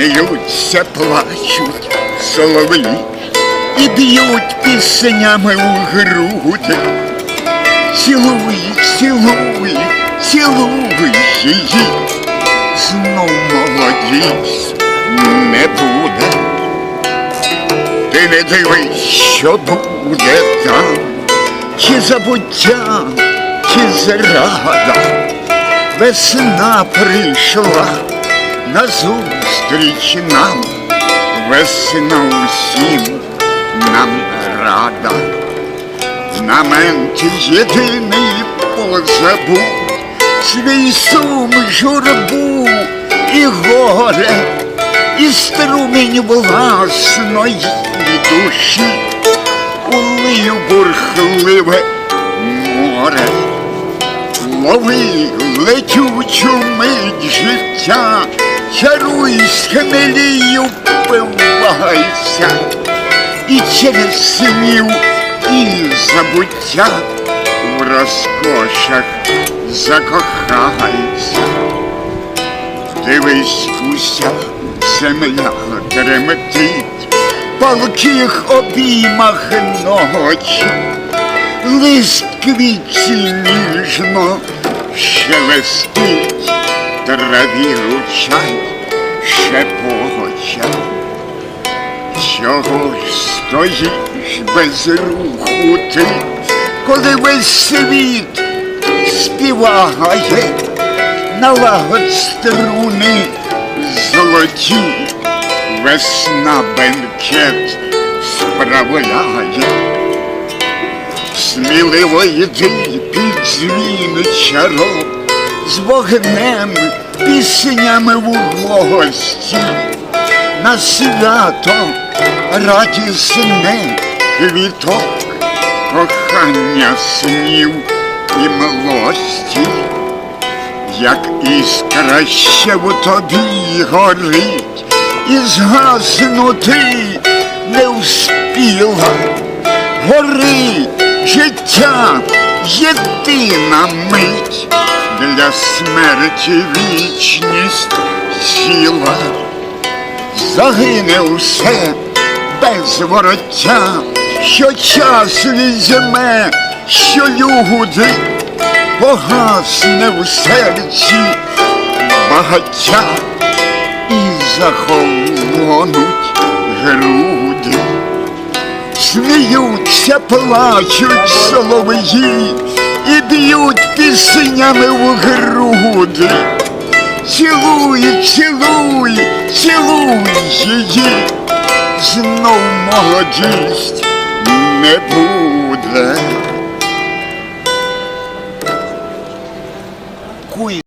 сміються, плачуть солов'ї і б'ють піснями у груди. Цілуй, цілуй, цілуй її, знов молодість не буде. Ти не дивись, що буде там, чи забуття, чи зрада. Весна прийшла назустріч нам, весна усім нам рада. На мент єдиний позабув свій сум, журбу і горе, і струмінь власної душі улию бурхливе море. Лови летючу мить життя, чаруй хмелію, впивайся, і через снів і забуття в розкошах закохайся. Дивись, уся земля тремтить, палких обіймах ночі, лист квітці ніжно шелестить, траві ручай шепоча. Чого ж стоїш без руху ти, коли весь світ співає, налагодь струни золоті, весна бенкет справляє. Сміливо йди під дзвін чарок, з вогнем, піснями в гості на свято радісне квіток, кохання снів і милості, як іскра ще в тобі горить, і згаснути не вспіла. Гори життя єдина мить для смерті вічність ціла загине усе без вороття, що час візьме, що люди погасне в серці багаття і захолонуть груди. Сміються, плачуть солов'ї і б'ють піснями в груди. Цілуй, цілуй, цілуй її, знов молодість не буде.